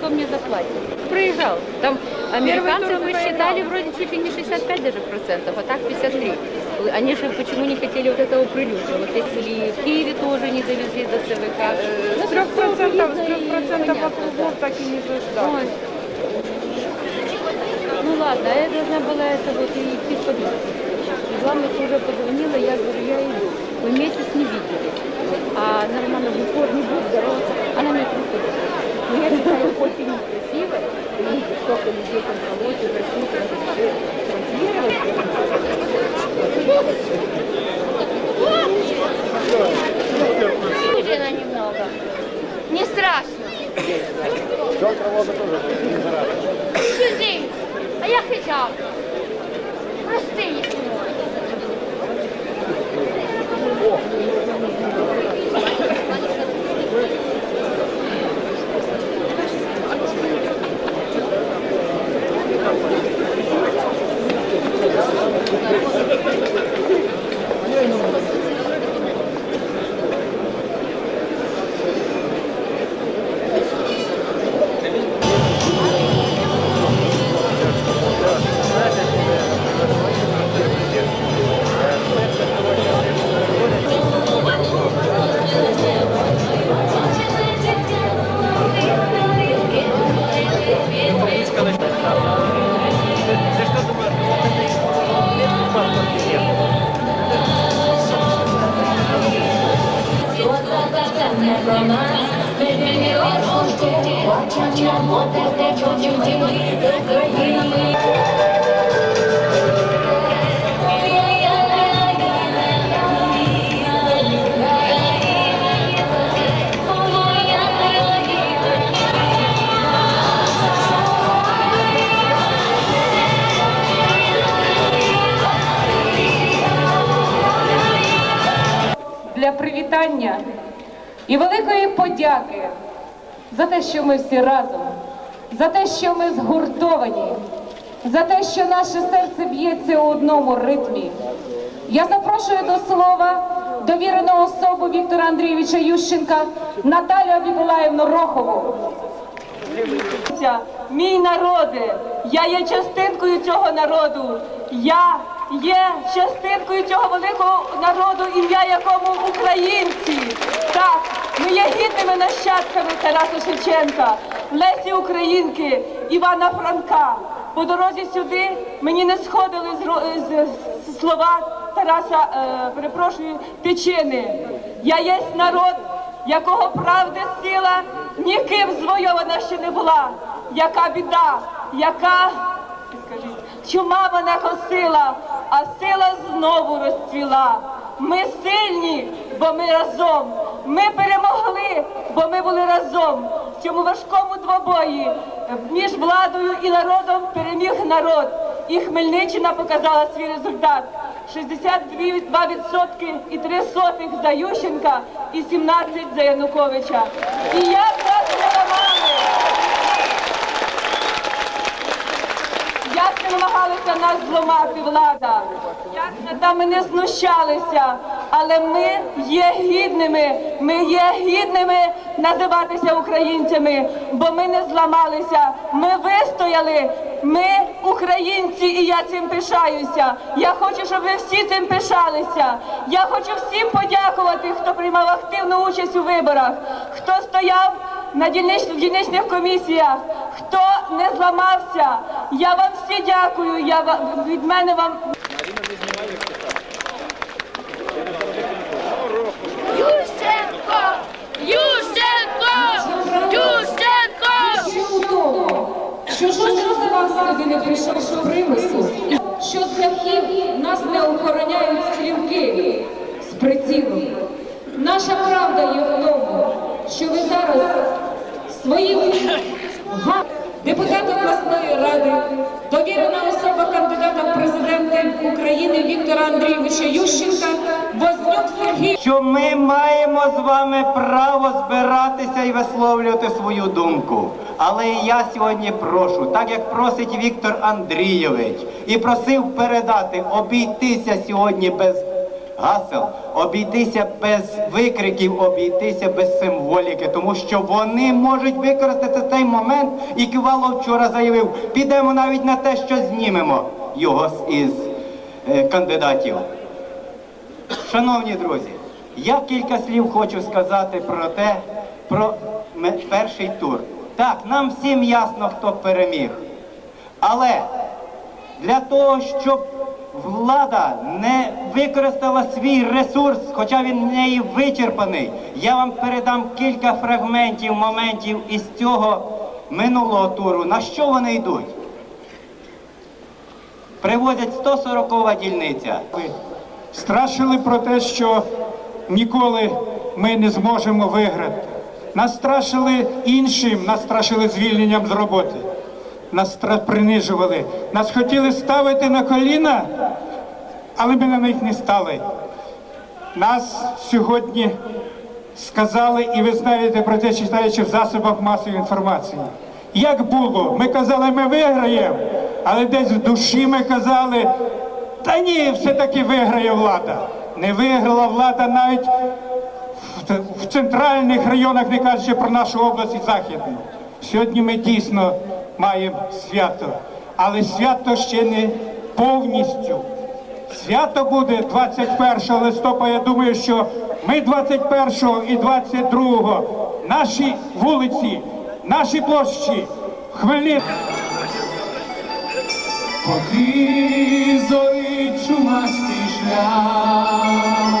кто мне заплатит? Проезжал. Там американцы посчитали вроде чуть ли не 65 даже процентов, а так 53. Они же почему не хотели вот этого прилюда? Вот если в Киеве тоже не довезли до ЦВК. Ну, С трех процентов, с видно трех и процентов понятно, округов так и не да. дождались. Ой. Ну ладно, а я должна была это вот и идти в подъезд. И главное, уже позвонила, я говорю, я иду. Мы месяц не видели. А нормально в упор не будет здороваться. Она мне трубку дает. Но я считаю, очень некрасиво. И столько людей там колоть, Россию транслировать. Медленно немного. Не страшно. Сюди. А я хотя бы. Прости, если можно. не про для привітання і великої подяки за те, що ми всі разом, за те, що ми згуртовані, за те, що наше серце б'ється у одному ритмі. Я запрошую до слова довірену особу Віктора Андрійовича Ющенка Наталію Миколаївну Рохову. Мій народи, я є частинкою цього народу. Я є частинкою цього великого народу, ім'я якому українці. Так, ми є гідними нащадками Тараса Шевченка, Лесі Українки, Івана Франка. По дорозі сюди мені не сходили з, слова Тараса, е, перепрошую, Тичини. Я є народ, якого правди сила ніким звойована ще не була. Яка біда, яка чума мене косила, а сила знову розцвіла. Ми сильні, бо ми разом. Ми перемогли, бо ми були разом. В цьому важкому двобої між владою і народом переміг народ. І Хмельниччина показала свій результат. 62% і 3 сотих за Ющенка і 17 за Януковича. І як нас не ламали, як не намагалися нас зламати влада, як над нами не знущалися, але ми є гідними, ми є гідними називатися українцями, бо ми не зламалися, ми вистояли, ми українці, і я цим пишаюся. Я хочу, щоб ви всі цим пишалися. Я хочу всім подякувати, хто приймав активну участь у виборах, хто стояв на дільнич... в дільничних комісіях, хто не зламався. Я вам всі дякую. Я ва- від мене вам Ющенко! Ющенко! Ющенко! Що у тому, що жоден з вас сюди не прийшов з примусу, що з дахів нас не охороняють стрілки з прицілом. Наша правда є в тому, що ви зараз своїм га- депутат обласної ради, довірена особа кандидата в президенти України Віктора Андрійовича Ющенка, Вознюк Сергій. що ми маємо з вами право збиратися і висловлювати свою думку. Але я сьогодні прошу, так як просить Віктор Андрійович, і просив передати обійтися сьогодні без гасел, обійтися без викриків, обійтися без символіки, тому що вони можуть використати цей момент, і Кивало вчора заявив, підемо навіть на те, що знімемо його із е, кандидатів. Шановні друзі, я кілька слів хочу сказати про те, про перший тур. Так, нам всім ясно, хто переміг. Але для того, щоб влада не використала свій ресурс, хоча він в неї вичерпаний, я вам передам кілька фрагментів, моментів із цього минулого туру. На що вони йдуть? Привозять 140 дільниця. страшили про те, що ніколи ми не зможемо виграти. Нас страшили іншим, нас страшили звільненням з роботи. Нас принижували. Нас хотіли ставити на коліна, але ми на них не стали. Нас сьогодні сказали, і ви знаєте про це, читаючи в засобах масової інформації. Як було? Ми казали, ми виграємо, але десь в душі ми казали, та ні, все-таки виграє влада. Не виграла влада навіть в центральних районах, не кажучи про нашу область і західну. Сьогодні ми дійсно маємо свято, але свято ще не повністю. Свято буде 21 листопада. Я думаю, що ми 21 і 22 наші вулиці, наші площі, Хмельницький. Поки зорить чумастий шлях,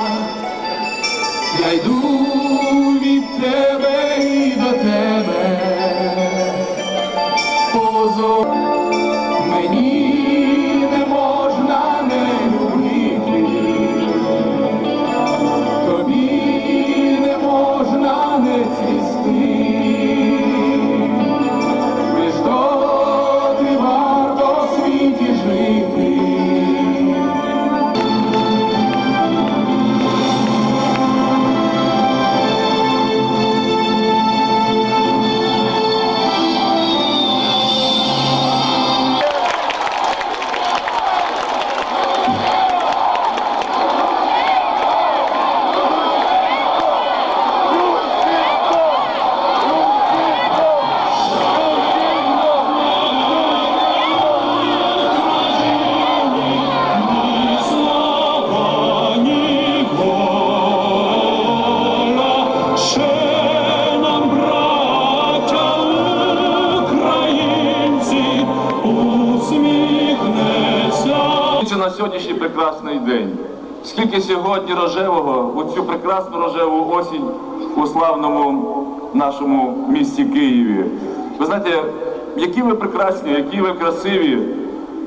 на сьогоднішній прекрасний день. Скільки сьогодні рожевого у цю прекрасну рожеву осінь у славному нашому місті Києві. Ви знаєте, які ви прекрасні, які ви красиві,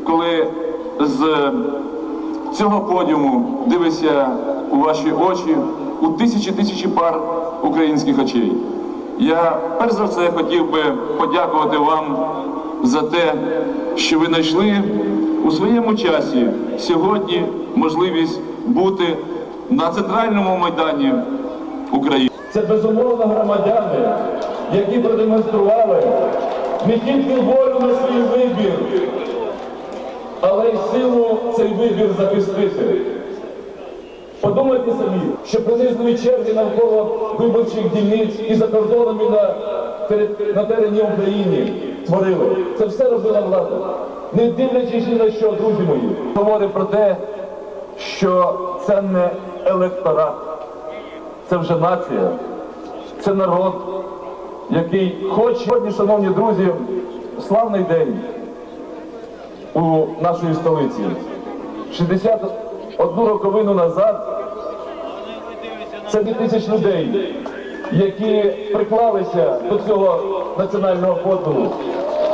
коли з цього подіуму дивишся у ваші очі у тисячі тисячі пар українських очей. Я перш за все хотів би подякувати вам за те, що ви знайшли у своєму часі сьогодні можливість бути на центральному майдані України. Це безумовно громадяни, які продемонстрували не тільки волю на свій вибір, але й силу цей вибір захистити. Подумайте самі, що принизливі черги навколо виборчих дільниць і за кордонами на, терені України творили. Це все робила влада. Не дивлячись на що, друзі мої. Говорить про те, що це не електорат, це вже нація, це народ, який хоче. Сьогодні, шановні друзі, славний день у нашої столиці. 61 роковину назад це 2 тисяч людей, які приклалися до цього національного подвигу.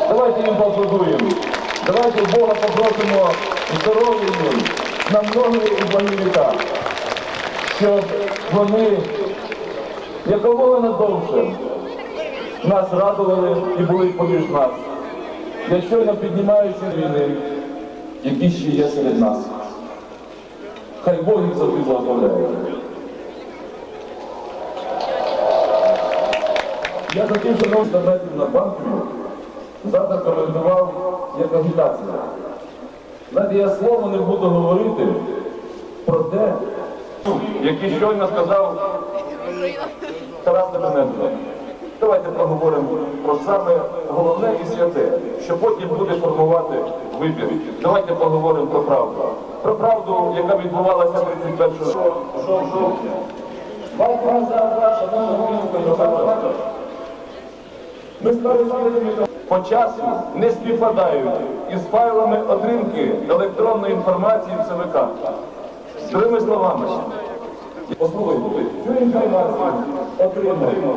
Давайте їм поаплодуємо. Давайте Бога попросимо здоров'я їм на многі і благі щоб вони якомога надовше нас радували і були поміж нас. Я щойно піднімаючи війни, які ще є серед нас. Хай Бог їх завжди благословляє. Я хотів, щоб нам на банкові завтра коментував як агітація. Знаєте, я слово не буду говорити про те, які щойно сказав Тарас Лебеденко. Давайте поговоримо про саме головне і святе, що потім буде формувати вибір. Давайте поговоримо про правду. Про правду, яка відбувалася 31 жовтня. Ми стали по часу не співпадають із файлами отримки електронної інформації в ЦВК. Другими словами, послухайте, цю інформацію отримав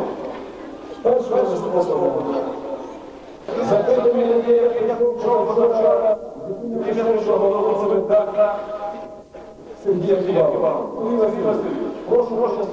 першого листопада. Запитання людей, вчора що голова ЦВК Сергія Ківалова. Прошу, прошу.